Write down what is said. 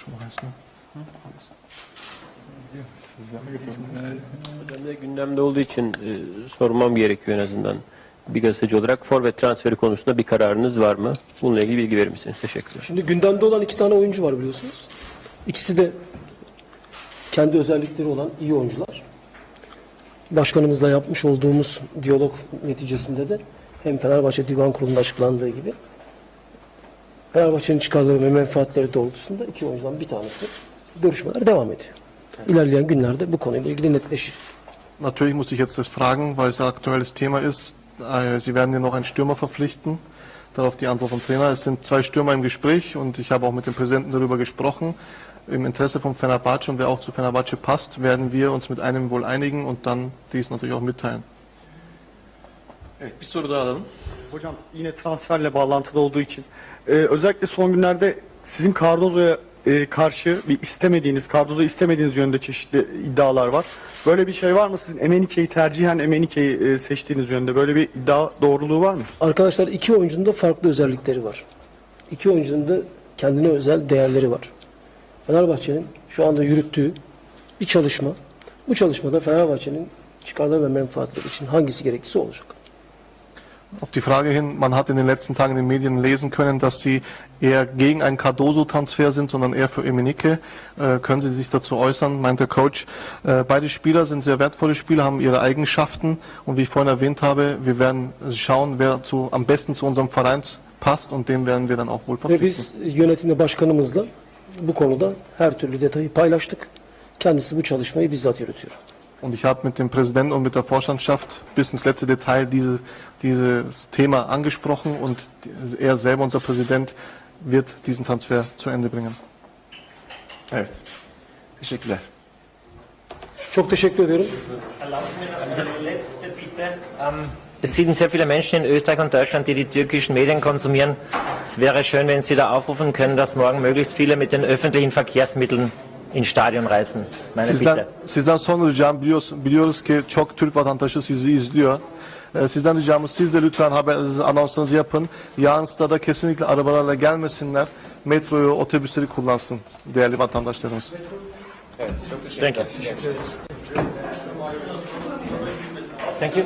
schon heißt, ne? Hocam da gündemde olduğu için e, sormam gerekiyor en azından. Bir gazeteci olarak forvet transferi konusunda bir kararınız var mı? Bununla ilgili bilgi verir misiniz? Teşekkürler. Şimdi gündemde olan iki tane oyuncu var biliyorsunuz. İkisi de kendi özellikleri olan iyi oyuncular. Başkanımızla yapmış olduğumuz diyalog neticesinde de hem Fenerbahçe Divan Kurulu'nda açıklandığı gibi Fenerbahçe'nin çıkarları ve menfaatleri doğrultusunda iki oyuncudan bir tanesi görüşmeler devam ediyor. İlerleyen günlerde bu konuyla ilgili netleşir. Natürlich muss ich jetzt das fragen, weil es ein aktuelles Thema ist. Äh, Sie werden hier noch einen Stürmer verpflichten. Darauf die Antwort vom Trainer. Es sind zwei Stürmer im Gespräch und ich habe auch mit dem Präsidenten darüber gesprochen. Im Interesse von Fenerbahce und wer auch zu Fenerbahce passt, werden wir uns mit einem wohl einigen und dann dies natürlich auch mitteilen. Evet bir soru daha alalım. Hocam yine transferle bağlantılı olduğu için e, özellikle son günlerde sizin Cardozo'ya e, karşı bir istemediğiniz, Cardozo'yu istemediğiniz yönde çeşitli iddialar var. Böyle bir şey var mı? Sizin Emenike'yi tercihen Emenike'yi e, seçtiğiniz yönde böyle bir iddia doğruluğu var mı? Arkadaşlar iki oyuncunun da farklı özellikleri var. İki oyuncunun da kendine özel değerleri var. Fenerbahçe'nin şu anda yürüttüğü bir çalışma. Bu çalışmada Fenerbahçe'nin çıkarları ve menfaatleri için hangisi gereklisi olacak. Auf die Frage hin, man hat in den letzten Tagen in den Medien lesen können, dass Sie eher gegen einen Cardoso-Transfer sind, sondern eher für Emenike. Äh, können Sie sich dazu äußern, meint der Coach. Äh, beide Spieler sind sehr wertvolle Spieler, haben ihre Eigenschaften und wie ich vorhin erwähnt habe, wir werden schauen, wer zu, am besten zu unserem Verein passt und den werden wir dann auch wohl Ve verpflichten. biz yönetimle başkanımızla bu konuda her türlü detayı paylaştık. Kendisi bu çalışmayı bizzat yürütüyor. Und ich habe mit dem Präsidenten und mit der Vorstandschaft bis ins letzte Detail diese, dieses Thema angesprochen und er selber, unser Präsident, wird diesen Transfer zu Ende bringen. Evet. Teşekkürler. Çok teşekkür ediyorum. Erlauben Sie mir noch eine letzte Bitte. Ähm, es sind sehr viele Menschen in Österreich und Deutschland, die die türkischen Medien konsumieren. Es wäre schön, wenn Sie da aufrufen können, dass morgen möglichst viele mit den öffentlichen Verkehrsmitteln ins Stadion reisen. Meine Sizden, Bitte. sizden son ricam biliyoruz, biliyoruz ki çok Türk vatandaşı sizi izliyor. Ee, Sizden ricamız siz de lütfen haberlerinizi, anonslarınızı yapın. Yarın stada kesinlikle arabalarla gelmesinler. Metroyu, otobüsleri kullansın değerli vatandaşlarımız. Thank you. Thank you.